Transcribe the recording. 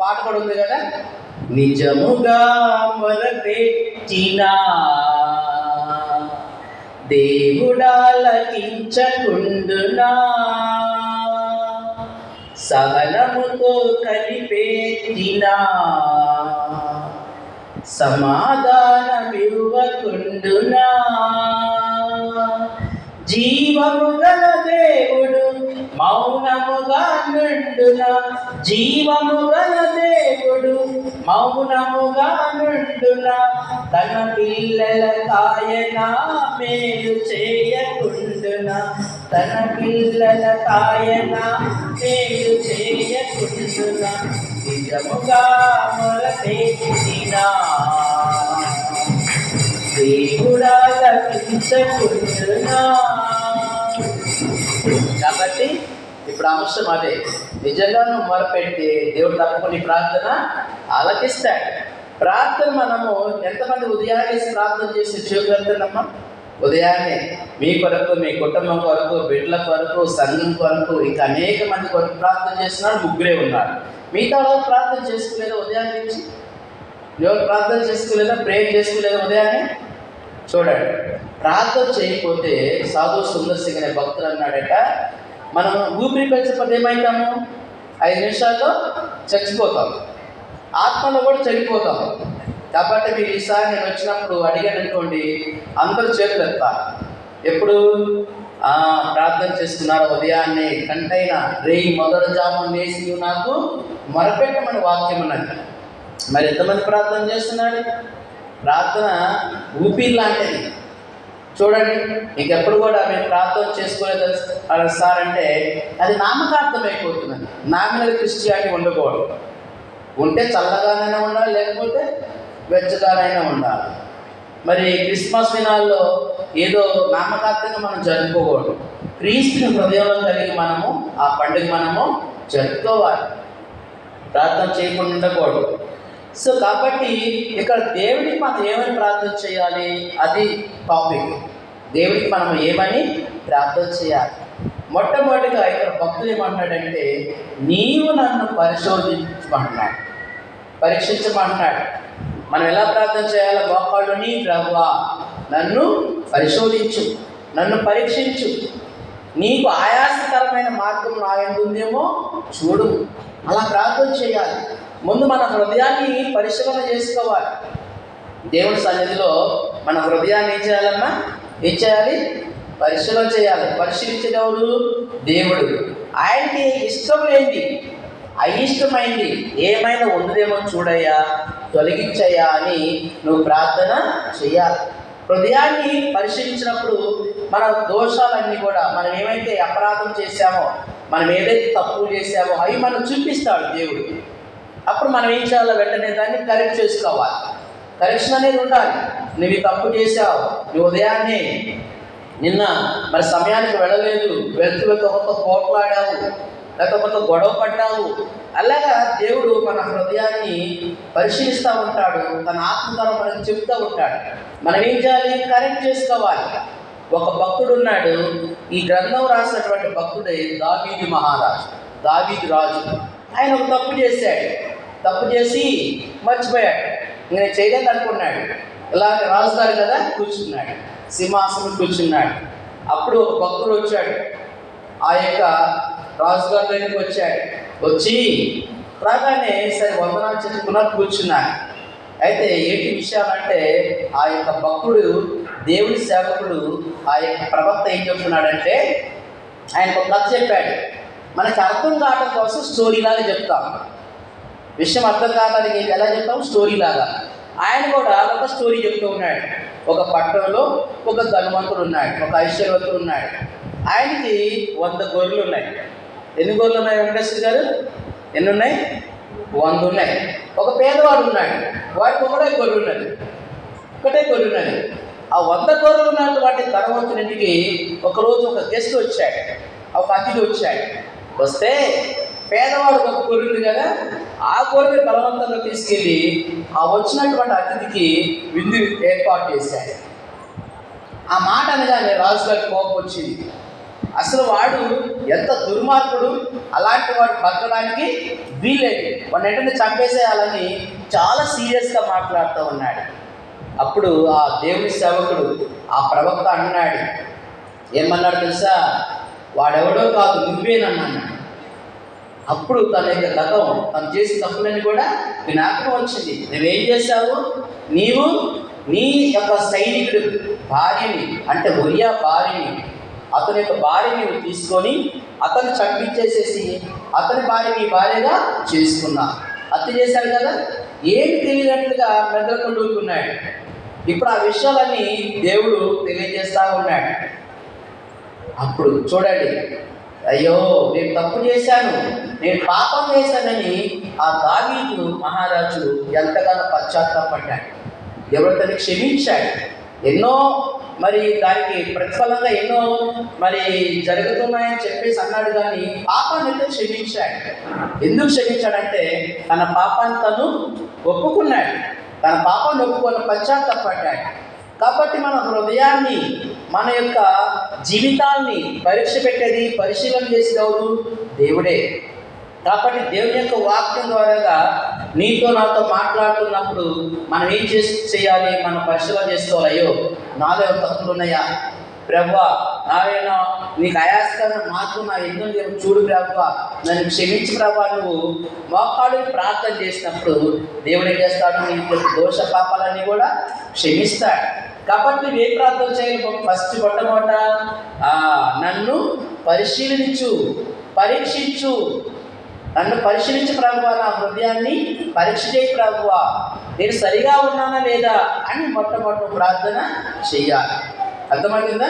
పాట కూడా ఉంది కదా? నిజముగా మొరపెట్టినా దేవుడాలకించకుండునా? సహనముతో కలిపెట్టినా? సమాధానమివ్వకుండునా? జీవము గల దేవుడు నుండున జీవము గల దేవుడు మౌనముగా నుండున తన పిల్లల కాయన మేలు చేయకుండున. తన పిల్లల కాయన మేలు చేయకుండున. నిజముగా మొరపెట్టినా. దేవుడా లభించకుండునా కాబట్టి ఇప్పుడు అంశం అదే. నిజంగా నువ్వు మొరపెడితే దేవుడు తప్పకుండా ప్రార్థన ఆలకిస్తాడు. ప్రార్థన మనము ఎంతమంది ఉదయాన్నే ప్రార్థన చేసి చేయగలుగుతున్నామా ఉదయాన్నే. మీ కొరకు మీ కుటుంబం కొరకు బిడ్డల కొరకు సంఘం కొరకు ఇంకా అనేక మంది కొరకు ప్రార్థన చేస్తున్నాడు ముగ్గురే ఉన్నారు. మిగతా వాళ్ళు ప్రార్థన చేసుకోలేదా ఉదయాన్నే నుంచి ఎవరు ప్రార్థన చేసుకోలేదా? ప్రేయర్ చేసుకోలేదా ఉదయాన్నే? చూడండి. ప్రార్థన చేయకపోతే సాధు సుందర్ సింగ్ అనే భక్తులు అన్నాడట మనం ఊపిరి పీల్చకపోతే ఏమవుతాము ఐదు నిమిషాల్లో చచ్చిపోతాం. ఆత్మలో కూడా చనిపోతాం కాబట్టి మీరు ఈసారి నేను వచ్చినప్పుడు అడిగాను అనుకోండి అందరూ చేతులు ఎత్తారు. ఎప్పుడు? ప్రార్థన చేస్తున్నారు ఉదయాన్నే కంటైన రేయి మొదటి జామున్ వేసి నాకు మొరపెట్టమని వాక్యం అన్నది మరి ఎంతమంది ప్రార్థన చేస్తున్నాడు ప్రార్థన ఊపిరి లాంటిది. చూడండి ఇంకెప్పుడు కూడా మేము ప్రార్థన చేసుకోలేదు సార్ అంటే అది నామకార్థం అయిపోతున్నది. నామినల్ క్రిస్టియానిటీ ఉండకూడదు. ఉంటే చల్లగానైనా ఉండాలి లేకపోతే వెచ్చగానైనా ఉండాలి. మరి క్రిస్మస్ దినాల్లో ఏదో నామకార్థంగా మనం జరుపుకోకూడదు. క్రీస్తుని హృదయంలో కలిగి మనము ఆ పండుగ మనము జరుపుకోవాలి. ప్రార్థన చేయకుండా ఉండకూడదు. సో కాబట్టి ఇక్కడ దేవుడికి మనం ఏమని ప్రార్థన చేయాలి? అది టాపిక్ దేవుడికి మనం ఏమని ప్రార్థన చేయాలి? మొట్టమొదటిగా ఇక్కడ భక్తులు ఏమంటున్నాడంటే నీవు నన్ను పరిశోధించమంటున్నాడు. పరీక్షించమంటున్నాడు. మనం ఎలా ప్రార్థన చేయాలో? మోకాళ్ళు ప్రభా ప్రభువా నన్ను పరిశోధించు. నన్ను పరీక్షించు. నీకు ఆయాసకరమైన మార్గం నాయందుందేమో ఉందేమో చూడు. అలా ప్రార్థన చేయాలి. ముందు మన హృదయాన్ని పరిశీలన చేసుకోవాలి. దేవుడి సన్నిధిలో మన హృదయాన్ని ఏం చేయాలమ్మా? ఏం చేయాలి? పరిశీలన చేయాలి. పరిశీలించేటప్పుడు దేవుడు ఆయనకి ఇష్టం ఏంటి? అయిష్టమైంది. ఏమైనా ఉందేమో చూడయ్యా తొలగించయ్యా అని నువ్వు ప్రార్థన చేయాలి హృదయాన్ని పరిశీలించినప్పుడు మన దోషాలన్నీ కూడా మనం ఏమైతే అపరాధం చేశామో మనం ఏదైతే తప్పులు చేశామో అవి మనం చూపిస్తాడు దేవుడు. అప్పుడు మనం ఏం చేయాలో వెంటనే దాన్ని కరెక్ట్ చేసుకోవాలి. కరెక్షన్ అనేది ఉండాలి. నువ్వు తప్పు చేసావు నువ్వు ఉదయాన్నే నిన్న మరి సమయానికి వెళ్ళలేదు వెళ్తూ వెళ్తూ ఒకరితో పోట్లాడావు లేకపోతే గొడవ పడ్డావు. అలాగా దేవుడు మన హృదయాన్ని పరిశీలిస్తూ ఉంటాడు తన ఆత్మకారం మనకు చెప్తూ ఉంటాడు. మనం ఏం చేయాలి? కరెక్ట్ చేసుకోవాలి. ఒక భక్తుడు ఉన్నాడు ఈ గ్రంథం రాసినటువంటి భక్తుడే దావీది మహారాజు దావీది రాజు. ఆయన ఒక తప్పు చేశాడు. తప్పు చేసి మర్చిపోయాడు. ఇంక నేను చేయలేదు అనుకున్నాడు. ఇలా రాజుగారు కదా కూర్చున్నాడు. సింహాసనం కూర్చున్నాడు. అప్పుడు ఒక భక్తుడు వచ్చాడు. ఆ యొక్క రాజుగారి దగ్గరికి వచ్చాడు. వచ్చి రాగానే సరే వందనాలు చెప్పుకున్నారు కూర్చున్నాడు. అయితే ఏంటి విషయాలంటే ఆ యొక్క భక్తుడు దేవుడి సేవకుడు ఆ యొక్క ప్రవక్త ఏం చెప్తున్నాడంటే ఆయనకు ఒక కథ చెప్పాడు. మనకి అర్థం కావడం కోసం స్టోరీలాగా చెప్తాం. విషయం అర్థం కాదని ఎలా చెప్తాం? స్టోరీ లాగా. ఆయన కూడా ఒక స్టోరీ చెప్తూ ఉన్నాడు. ఒక పట్టణంలో ఒక ధనవంతుడు ఉన్నాడు. ఒక ఐశ్వర్యవంతుడు ఉన్నాడు. ఆయనకి వంద గొర్రెలు ఉన్నాయి. ఎన్ని గొర్రెలు ఉన్నాయి వెంకటేశ్వర గారు? ఎన్ని ఉన్నాయి? వంద ఉన్నాయి. ఒక పేదవాడు ఉన్నాడు. వాడికి ఒకటే గొర్రె ఉన్నది. ఒకటే గొర్రె ఉన్నది. ఆ వంద గొర్రెలు ఉన్నటువంటి ధనవంతునింటికి ఒకరోజు ఒక గెస్ట్ వచ్చాడు. ఒక అతిథి వచ్చాడు. వస్తే పేదవాడు ఒక కోరి ఉంది కదా ఆ గొర్రెని బలవంతంగా తీసుకెళ్ళి ఆ వచ్చినటువంటి అతిథికి విందు ఏర్పాటు చేశాడు. ఆ మాట అనగానే రాజుగారికి కోపం వచ్చింది. అసలు వాడు ఎంత దుర్మార్గుడు అలాంటి వాడు బతకడానికి వీలేదు వాడిని వెంటనే చంపేసేయాలని చాలా సీరియస్గా మాట్లాడుతూ ఉన్నాడు. అప్పుడు ఆ దేవుని సేవకుడు ఆ ప్రవక్త అన్నాడు ఏమన్నాడు తెలుసా? వాడెవడో కాదు నువ్వేనన్నాడు. అప్పుడు తన యొక్క గతం తను చేసిన తప్పులని కూడా జ్ఞాపకం వచ్చింది. నువ్వేం చేశావు? నీవు నీ యొక్క సైనికుడు భార్యని అంటే ఒరియా భార్యని అతని యొక్క భార్యని నువ్వు తీసుకొని అతను చంపించేసేసి అతని భార్య నీ భార్యగా చేసుకున్నా. హత్య చేశాడు కదా? ఏం తెలియనట్లుగా మెదడుకుంటూ ఇప్పుడు ఆ విషయాలన్నీ దేవుడు తెలియజేస్తా ఉన్నాడు. అప్పుడు చూడండి అయ్యో నేను తప్పు చేశాను. నేను పాపం చేశానని ఆ దావీదు మహారాజు ఎంతగానో పశ్చాత్తాపడ్డాడు. ఎవరు తనని క్షమించాడు. ఎన్నో మరి దానికి ప్రతిఫలంగా ఎన్నో మరి జరుగుతున్నాయని చెప్పేసి అన్నాడు కానీ పాపాన్ని అయితే క్షమించాడు? ఎందుకు క్షమించాడంటే తన పాపాన్ని తను ఒప్పుకున్నాడు. తన పాపాన్ని ఒప్పుకొని పశ్చాత్తాపడ్డాడు. కాబట్టి మన హృదయాన్ని మన యొక్క జీవితాల్ని పరీక్ష పెట్టేది పరిశీలన చేసేదెవరు దేవుడే. కాబట్టి దేవుని యొక్క వాక్యం ద్వారాగా నీతో నాతో మాట్లాడుతున్నప్పుడు మనం ఏం చేసి చేయాలి? మనం పరిశీలన చేసుకోవాలయ్యో నాలో తప్పులు ఉన్నాయా? ప్రభా నావేనా? నీకు అయాస్కరణ మాత్రం నా ఎన్నో లేవు చూడు ప్రభా నన్ను క్షమించి ప్రభా. నువ్వు మోకాడు ప్రార్థన చేసినప్పుడు దేవుడు ఏం చేస్తాడు? నీ దోష పాపాలన్నీ కూడా క్షమిస్తాడు. కాబట్టి నువ్వు ఏ ప్రార్థన చేయాలి? ఫస్ట్ మొట్టమొదట నన్ను పరిశీలించు పరీక్షించు. నన్ను పరిశీలించి ప్రభువా నా హృదయాన్ని పరీక్ష చేయి ప్రభువా. నేను సరిగా ఉన్నానా లేదా అని మొట్టమొదటి ప్రార్థన చెయ్యాలి. అర్థమవుతుందా